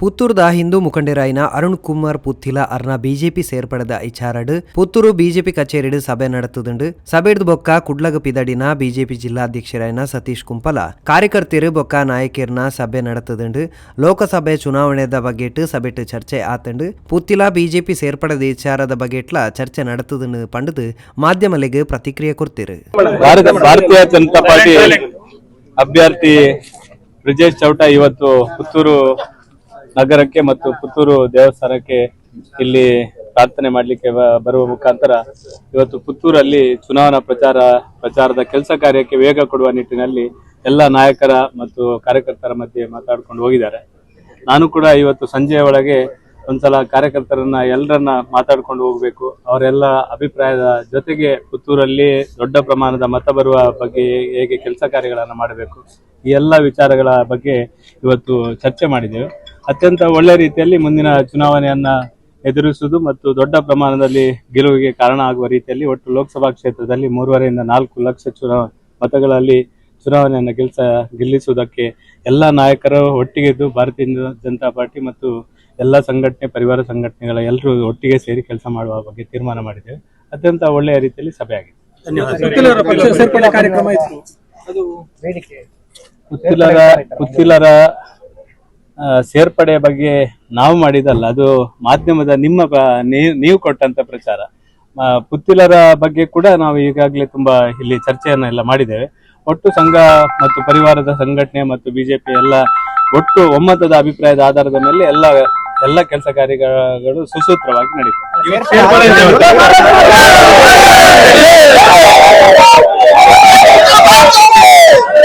ಪುತ್ತೂರ್ದ ಹಿಂದೂ ಮುಖಂಡರಾಯಿನ ಅರುಣ್ ಕುಮಾರ್ ಪುತ್ತಿಲ ಅರ್ನ ಬಿಜೆಪಿ ಸೇರ್ಪಡೆದ ಇಚಾರಡ್ ಪುತ್ತೂರು ಬಿಜೆಪಿ ಕಚೇರಿಡ್ ಸಭೆ ನಡೆತುದುಂಡು ಸಭೆಡ್ ಬೊಕ್ಕ ಕುಡ್ಲಗ ಪಿದಡಿನ ಬಿಜೆಪಿ ಜಿಲ್ಲಾಧ್ಯಕ್ಷರಾಯಿನ ಸತೀಶ್ ಕುಂಪಲ ಕಾರ್ಯಕರ್ತರು ಬೊಕ್ಕ ನಾಯಕಿರ್ನ ಸಭೆ ನಡೆತುದುಂಡು ಲೋಕಸಭೆ ಚುನಾವಣೆದ ಬಗ್ಗೆಟ್ ಸಭೆಟ್ ಚರ್ಚೆ ಆತಂಡು ಪುತ್ತಿಲ ಬಿಜೆಪಿ ಸೇರ್ಪಡೆದ ವಿಚಾರದ ಬಗ್ಗೆಟ್ಲ ಚರ್ಚೆ ನಡೆತುದುಂಡು ಪಂಡದು ಮಾಧ್ಯಮಲೆಗ್ ಪ್ರತಿಕ್ರಿಯೆ ಕೊಡ್ತಿರು. ಅಭ್ಯರ್ಥಿ ಬ್ರಿಜೇಶ್ ಚೌಟ ಇವತ್ತು ಪುತ್ತೂರು ನಗರಕ್ಕೆ ಮತ್ತು ಪುತ್ತೂರು ದೇವಸ್ಥಾನಕ್ಕೆ ಇಲ್ಲಿ ಪ್ರಾರ್ಥನೆ ಮಾಡಲಿಕ್ಕೆ ಬರುವ ಮುಖಾಂತರ ಇವತ್ತು ಪುತ್ತೂರಲ್ಲಿ ಚುನಾವಣಾ ಪ್ರಚಾರ, ಪ್ರಚಾರದ ಕೆಲಸ ಕಾರ್ಯಕ್ಕೆ ವೇಗ ಕೊಡುವ ನಿಟ್ಟಿನಲ್ಲಿ ಎಲ್ಲ ನಾಯಕರ ಮತ್ತು ಕಾರ್ಯಕರ್ತರ ಮಧ್ಯೆ ಮಾತಾಡ್ಕೊಂಡು ಹೋಗಿದ್ದಾರೆ. ನಾನು ಕೂಡ ಇವತ್ತು ಸಂಜೆಯ ಒಳಗೆ ಒಂದ್ಸಲ ಕಾರ್ಯಕರ್ತರನ್ನ ಎಲ್ಲರನ್ನ ಮಾತಾಡ್ಕೊಂಡು ಹೋಗ್ಬೇಕು. ಅವರೆಲ್ಲ ಅಭಿಪ್ರಾಯದ ಜೊತೆಗೆ ಪುತ್ತೂರಲ್ಲಿ ದೊಡ್ಡ ಪ್ರಮಾಣದ ಮತ ಬರುವ ಬಗ್ಗೆ ಹೇಗೆ ಕೆಲಸ ಕಾರ್ಯಗಳನ್ನು ಮಾಡಬೇಕು, ಈ ಎಲ್ಲ ವಿಚಾರಗಳ ಬಗ್ಗೆ ಇವತ್ತು ಚರ್ಚೆ ಮಾಡಿದ್ದೇವೆ. ಅತ್ಯಂತ ಒಳ್ಳೆ ರೀತಿಯಲ್ಲಿ ಮುಂದಿನ ಚುನಾವಣೆಯನ್ನ ಎದುರಿಸುವುದು ಮತ್ತು ದೊಡ್ಡ ಪ್ರಮಾಣದಲ್ಲಿ ಗೆಲುವಿಗೆ ಕಾರಣ ಆಗುವ ರೀತಿಯಲ್ಲಿ ಒಟ್ಟು ಲೋಕಸಭಾ ಕ್ಷೇತ್ರದಲ್ಲಿ ಮೂರುವರೆಯಿಂದ ನಾಲ್ಕು ಲಕ್ಷ ಚುನಾವ ಮತಗಳಲ್ಲಿ ಚುನಾವಣೆಯನ್ನು ಗೆಲ್ಸ ಗೆಲ್ಲಿಸುವುದಕ್ಕೆ ಎಲ್ಲ ನಾಯಕರು ಒಟ್ಟಿಗೆದ್ದು ಭಾರತೀಯ ಜನತಾ ಪಾರ್ಟಿ ಮತ್ತು ಎಲ್ಲ ಸಂಘಟನೆ ಪರಿವಾರ ಸಂಘಟನೆಗಳ ಎಲ್ಲರೂ ಒಟ್ಟಿಗೆ ಸೇರಿ ಕೆಲಸ ಮಾಡುವ ಬಗ್ಗೆ ತೀರ್ಮಾನ ಮಾಡಿದ್ದೇವೆ. ಅತ್ಯಂತ ಒಳ್ಳೆಯ ರೀತಿಯಲ್ಲಿ ಸಭೆ ಆಗಿದೆ ಧನ್ಯವಾದ ಸೇರ್ಪಡೆ ಬಗ್ಗೆ ನಾವು ಮಾಡಿದಲ್ಲ ಅದು ಮಾಧ್ಯಮದ ನಿಮ್ಮ ನೀವು ಕೊಟ್ಟಂತ ಪ್ರಚಾರ. ಪುತ್ತಿಲರ ಬಗ್ಗೆ ಕೂಡ ನಾವು ಈಗಾಗಲೇ ತುಂಬಾ ಇಲ್ಲಿ ಚರ್ಚೆಯನ್ನ ಎಲ್ಲ ಮಾಡಿದ್ದೇವೆ. ಒಟ್ಟು ಸಂಘ ಮತ್ತು ಪರಿವಾರದ ಸಂಘಟನೆ ಮತ್ತು ಬಿಜೆಪಿ ಎಲ್ಲ ಒಟ್ಟು ಒಮ್ಮತದ ಅಭಿಪ್ರಾಯದ ಆಧಾರದ ಮೇಲೆ ಎಲ್ಲ ಎಲ್ಲ ಕೆಲಸ ಕಾರ್ಯಗಳು ಸುಸೂತ್ರವಾಗಿ ನಡೀತವೆ.